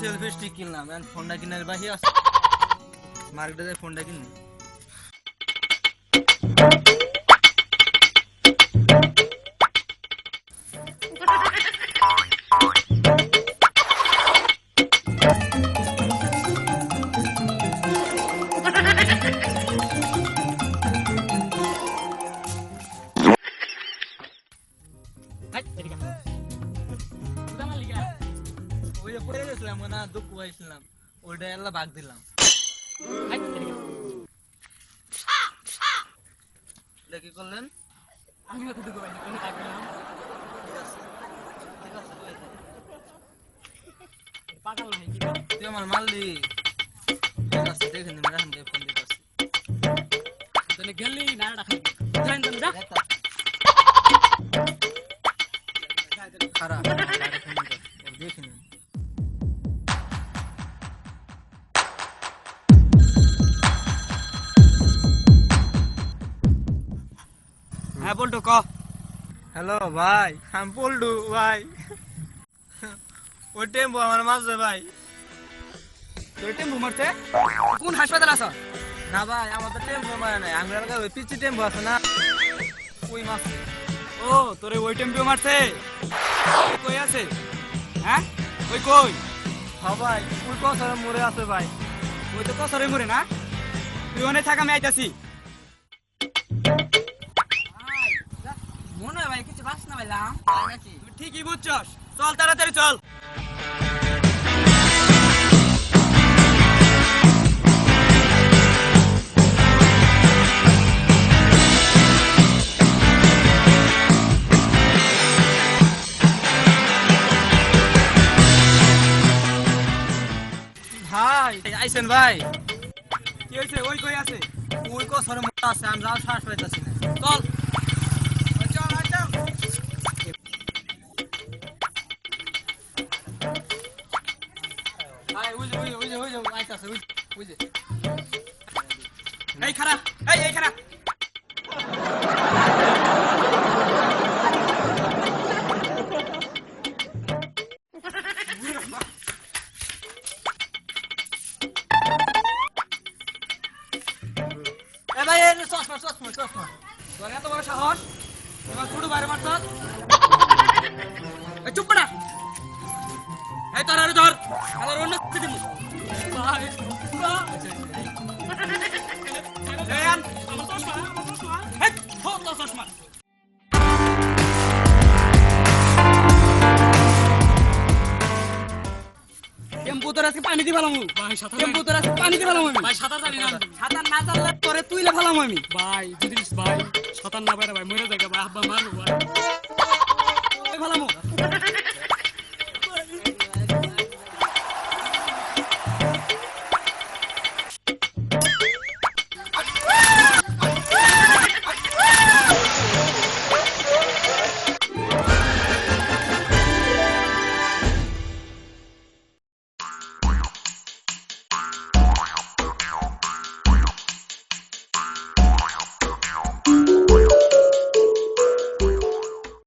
Selfie stick কিনলাম এখন ফোনটা কিনার বাহি আছে। মার্কেটে যাই ফোনটা কিনি। Thank যে পড়ে গেছিলাম না দুঃখ হয়েছিলাম ওইটা এলা ভাগ দিলাম। এটা কি করলেন? আমিও তো দুঃখ পাইনি কোনো থাকবে না ঠিক আছে ওই তো। পাগল নাই কি তুই আমার মারলি। ঠিক আছে দেখে নিন রাখেন দিয়ে ফোন দিতে আসছি। তাহলে গেলি না রাখাই হ্যাঁ বলতো ক। হ্যালো ভাই আমি পল্টু ভাই। ওই টেম্পো আমার মাঝে ভাই। তোর টেম্পু মারছে? কোন হাসপাতাল আছ? না ভাই আমার তো টেম্পো মারে নাই। আমার এলাকায় ওই পিচি টেম্পো আছে না? ওই মাছ ও তোরে ওই টেম্পু মারছে? কই আছে? হ্যাঁ? ওই কই? হ্যাঁ ভাই ওই কথা মরে আছে ভাই। ওই তো কসরে মরে না? তুই ওনে থাকা আমি আইতাছি। তুই ঠিকই বুঝছস। চল তাড়াতাড়ি চল। ভাই আইসেন ভাই? কি হয়েছে ওই কই আছে? ওই কথা মরে আছে আমি যাও শ্বাস পাইতেছি না। চল। এই খারাপ এই এই খারাপ চশমা চশমা চশমা তোর এত বড় সাহস তোমার ছোট বাইরে এই চুপ না এই তোর আরে ধর। আমার অন্য আজকে পানি দিবালাম ভাই টেম্পু তোর আজকে পানি দিবালাম আমি। ভাই সাঁতার জানি না সাঁতার না জানলে তোরে তুইলে ফেলাম আমি। ভাই যদি ভাই সাঁতার না পারে ভাই মরে যাবে ভাই আব্বা মারবো ভাই। ফেলাম